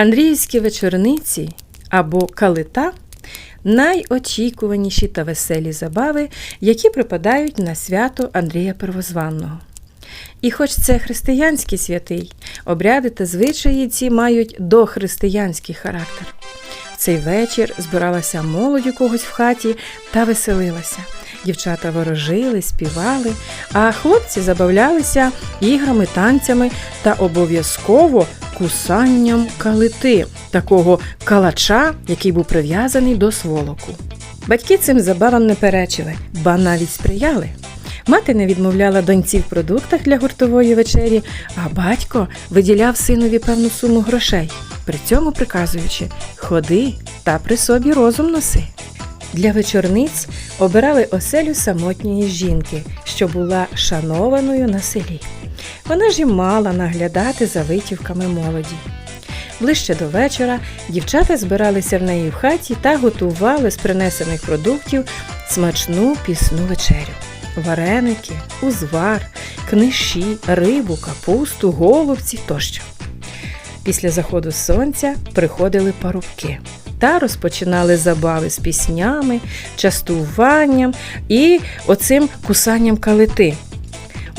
Андріївські вечорниці або калита найочікуваніші та веселі забави, які припадають на свято Андрія Первозванного. І хоч це християнський святий, обряди та звичаї ці мають дохристиянський характер. Цей вечір збиралася молодь у когось в хаті та веселилася. Дівчата ворожили, співали, а хлопці забавлялися іграми, танцями та обов'язково кусанням калити, такого калача, який був прив'язаний до сволоку. Батьки цим забавам не перечили, ба навіть сприяли. Мати не відмовляла доньці в продуктах для гуртової вечері, а батько виділяв синові певну суму грошей, при цьому приказуючи ходи та при собі розум носи. Для вечорниць обирали оселю самотньої жінки, що була шанованою на селі. Вона ж і мала наглядати за витівками молоді. Ближче до вечора дівчата збиралися в неї в хаті та готували з принесених продуктів смачну пісну вечерю. Вареники, узвар, книші, рибу, капусту, голубці тощо. Після заходу сонця приходили парубки та розпочинали забави з піснями, частуванням і оцим кусанням калити.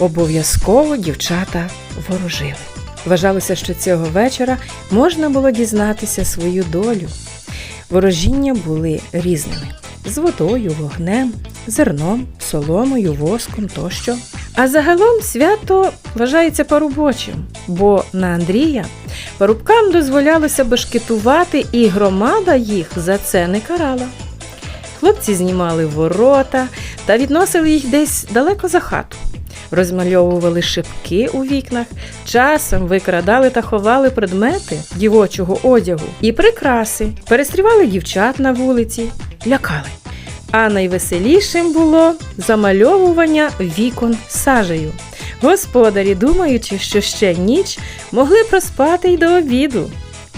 Обов'язково дівчата ворожили. Вважалося, що цього вечора можна було дізнатися свою долю. Ворожіння були різними: з водою, вогнем, зерном, соломою, воском тощо. А загалом свято вважається парубочим, бо на Андрія парубкам дозволялося бешкетувати, і громада їх за це не карала. Хлопці знімали ворота та відносили їх десь далеко за хату. Розмальовували шибки у вікнах, часом викрадали та ховали предмети дівочого одягу і прикраси, перестрівали дівчат на вулиці, лякали. А найвеселішим було замальовування вікон сажею. Господарі, думаючи, що ще ніч, могли проспати й до обіду.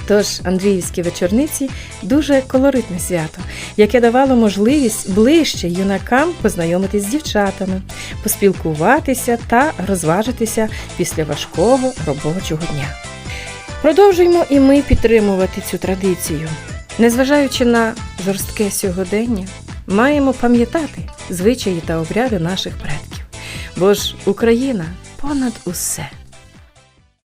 Тож Андріївські вечорниці дуже колоритне свято, яке давало можливість ближче юнакам познайомитись з дівчатами, поспілкуватися та розважитися після важкого робочого дня. Продовжуємо і ми підтримувати цю традицію. Незважаючи на жорстке сьогодення, маємо пам'ятати звичаї та обряди наших предків. Бо ж Україна понад усе.